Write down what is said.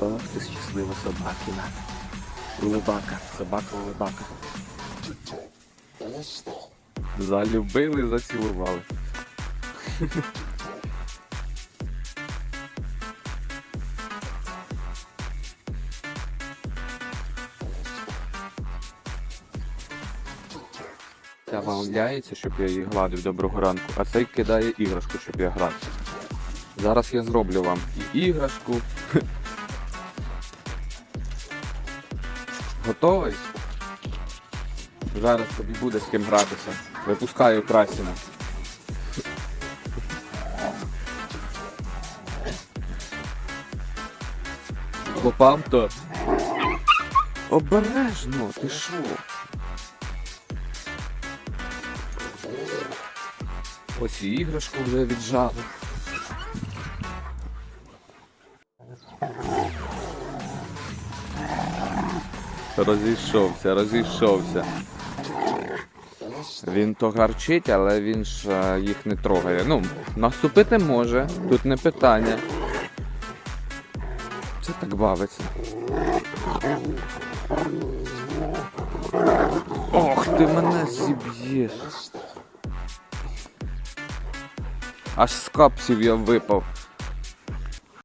Ох, щаслива собакіна. Улибака, собака улибака. Залюбили, зацілували. Ця валяється, щоб я її гладив доброго ранку, а цей кидає іграшку, щоб я грав. Зараз я зроблю вам і іграшку. Готовий? Зараз тобі буде з ким гратися. Випускаю красіна. Попав то. Обережно, ти що? Ось і іграшку вже віджали. Розійшовся, розійшовся. Він то гарчить, але він ж е, їх не трогає. Ну, наступити може, тут не питання. Це так бавиться. Ох, ти мене зіб'єш. Аж з капсів я випав.